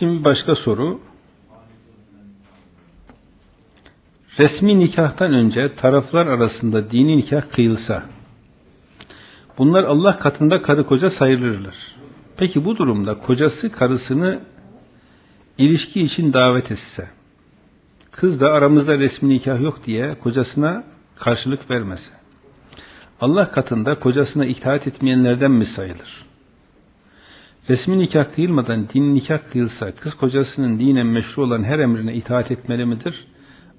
Şimdi başka soru. Resmi nikahtan önce taraflar arasında dini nikah kıyılsa, bunlar Allah katında karı koca sayılırlar. Peki bu durumda kocası karısını ilişki için davet etse, kız da aramızda resmi nikah yok diye kocasına karşılık vermese, Allah katında kocasına itaat etmeyenlerden mi sayılır? Resmi nikah kıyılmadan din nikah kıyılsa kız kocasının dinen meşru olan her emrine itaat etmeli midir?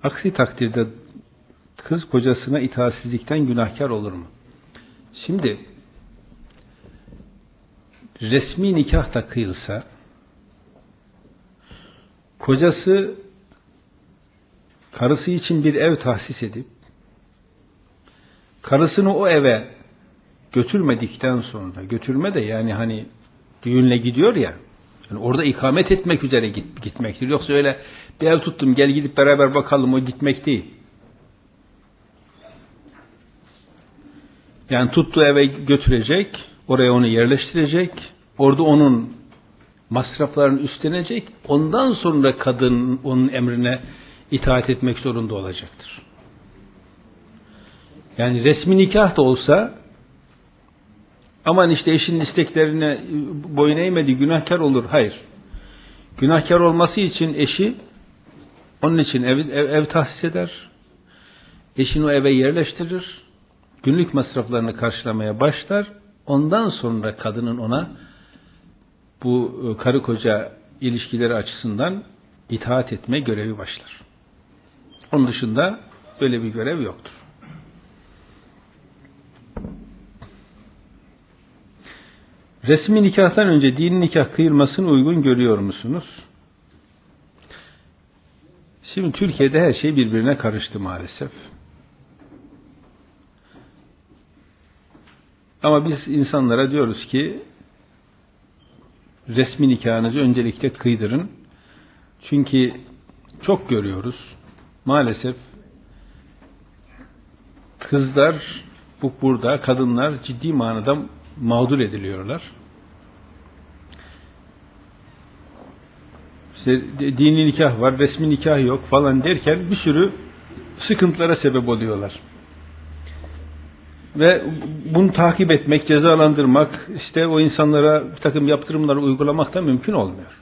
Aksi takdirde kız kocasına itaatsizlikten günahkar olur mu? Şimdi resmi nikah da kıyılsa kocası karısı için bir ev tahsis edip karısını o eve götürmedikten sonra götürme de yani hani düğünle gidiyor ya yani orada ikamet etmek üzere git, gitmektir. Yoksa öyle bir ev tuttum gel gidip beraber bakalım o gitmek değil. Yani tuttuğu eve götürecek, oraya onu yerleştirecek, orada onun masraflarını üstlenecek, ondan sonra kadın onun emrine itaat etmek zorunda olacaktır. Yani resmi nikah da olsa aman işte eşinin isteklerine boyun eğmedi günahkar olur. Hayır. Günahkar olması için eşi onun için ev, ev, ev tahsis eder. Eşini o eve yerleştirir. Günlük masraflarını karşılamaya başlar. Ondan sonra kadının ona bu e, karı koca ilişkileri açısından itaat etme görevi başlar. Onun dışında böyle bir görev yoktur. Resmi nikahtan önce dini nikah kıyılmasını uygun görüyor musunuz? Şimdi Türkiye'de her şey birbirine karıştı maalesef. Ama biz insanlara diyoruz ki resmi nikahınızı öncelikle kıydırın. Çünkü çok görüyoruz. Maalesef kızlar bu burada, kadınlar ciddi manada mağdur ediliyorlar. İşte dini nikah var, resmi nikah yok falan derken bir sürü sıkıntılara sebep oluyorlar. Ve bunu takip etmek, cezalandırmak, işte o insanlara bir takım yaptırımları uygulamak da mümkün olmuyor.